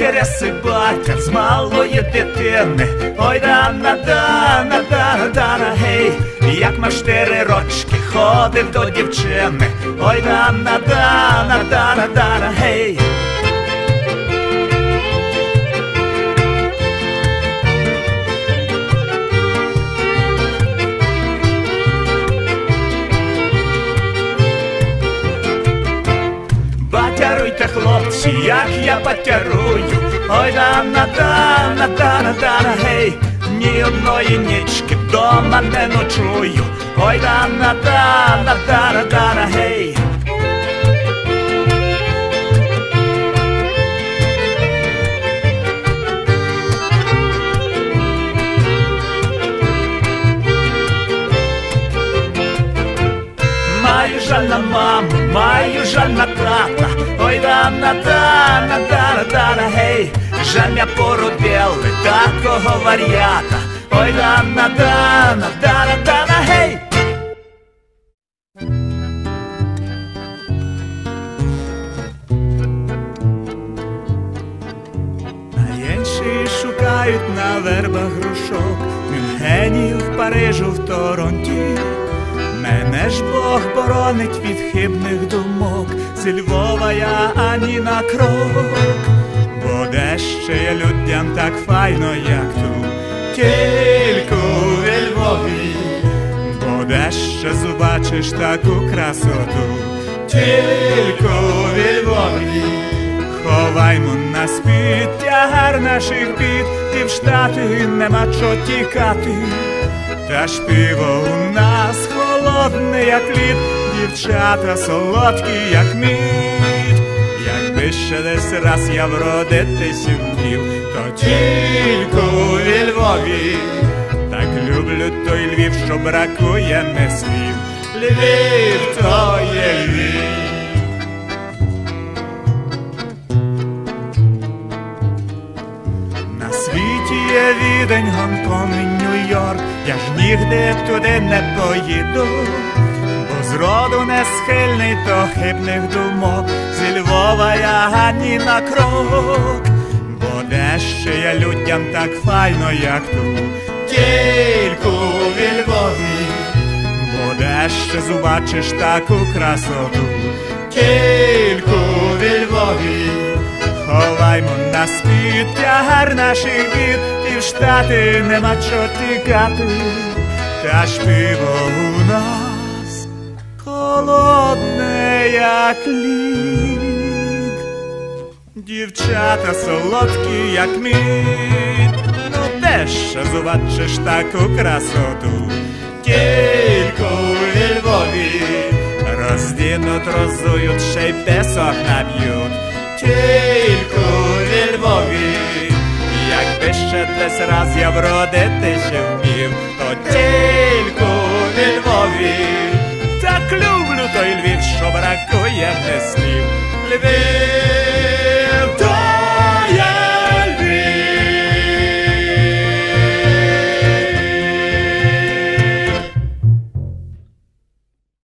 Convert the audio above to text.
неси батька з малої дитини. Ой, дана, дана, дана, дана, гей, як ма чотири рочки ходив до дівчини. Ой, дана, дана, дана, дана, гей. Хлопці, як я батярую. Ой, дана, дана, дана, дана, гей, ні одної нічки дома не ночую. Ой, дана, дана, дана, дана, гей. Маю жаль на маму, маю жаль на тата. Ой, дана, дана, дана, дана, гей, жаль я породили такого вар'ята. Ой, дана, дана, дана, дана, гей. А інші шукають на вербах грушок, Мюнхені, в Парижу, в Торонті. Мене ж Бог боронить від хибних думок, зі Львова я ані на крок, бо де ще є людям так файно, як тут, тільки у Львові, бо де ще зубачиш таку красоту, тільки у Львові. Ховаймо на спід тягар наших бід, і в штати нема чо тікати. Та ж пиво у нас холодне, як лід, дівчата солодкі, як мід. Якби ще десь раз я вродитися вмів, то тільки у Львові. Так люблю той Львів, що бракує не слів. Львів то є Львів. На світі є відень, і Нью-Йорк, я ж нігде туди не поїду, бо зроду не схильний до хибних думок, зі Львова я ані на крок, бо де ще є людям так файно, як тут, тільки у Львові, бо де ще зубачиш таку красоту, тільки Спід тягар наших бід, і в штати нема чо тікати, та ж пиво у нас холодне, як лід. Дівчата солодкі, як мід, ну де ще зубачиш таку красоту, тільки у Львові роздінуть, розують, ще й песок наб'ють. Тільки Львові, якби ще десь раз я вродитися вмів, то тільки у Львові, так люблю той Львів, що бракує не слів. Львів.